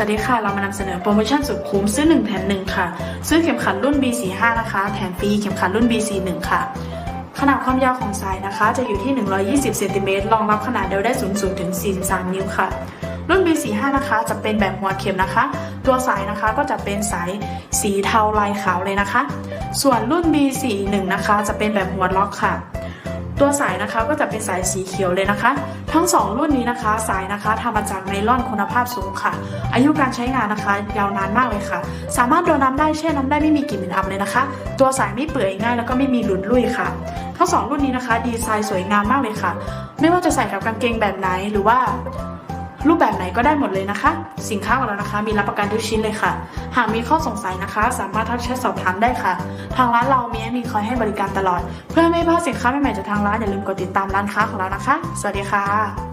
สวัสดีค่ะ เรามานำเสนอโปรโมชั่นสุดคุ้มซื้อ 1 แถม 1 ค่ะ ซื้อเข็มขัดรุ่น B45 นะคะ แถมฟรีเข็มขัดรุ่น B41 ค่ะ ขนาดความยาวของสายนะคะ จะอยู่ที่ 120เซนติเมตรรองรับขนาดเดียวได้สูงสุดถึง 43 นิ้วค่ะ รุ่น B45 นะคะ จะเป็นแบบหัวเข็มนะคะ ตัวสายนะคะก็จะเป็นสายสีเทาลายขาวเลยนะคะ ส่วนรุ่น B41 นะคะ จะเป็นแบบหัวล็อกค่ะ ตัวสายนะคะก็จะเป็นสายสีเขียวเลยนะคะ ทั้ง 2 รุ่นนี้นะคะ สายนะคะทำมาจากไนล่อนคุณภาพสูงค่ะ อายุการใช้งานนะคะ ยาวนานมากเลยค่ะ สามารถโดนน้ำได้แช่น้ำได้ไม่มีกลิ่นเหม็นอับเลยนะคะ ตัวสายไม่เปื่อยง่ายแล้วก็ไม่มีหลุดลุ่ยค่ะ ทั้ง 2 รุ่นนี้นะคะ ดีไซน์สวยงามมากเลยค่ะ ไม่ว่าจะใส่กับกางเกงแบบไหนหรือว่า รูปแบบไหนก็ได้หมดเลยนะคะ สินค้าของเรานะคะมีรับประกันทุกชิ้นเลยค่ะ หากมีข้อสงสัยนะคะ สามารถทักแชทสอบถามได้ค่ะ ทางร้านเรามีแอดมินคอยให้บริการตลอด เพื่อไม่พลาดสินค้าใหม่ๆจากทางร้านอย่าลืมกดติดตามร้านค้าของเรานะคะ สวัสดีค่ะ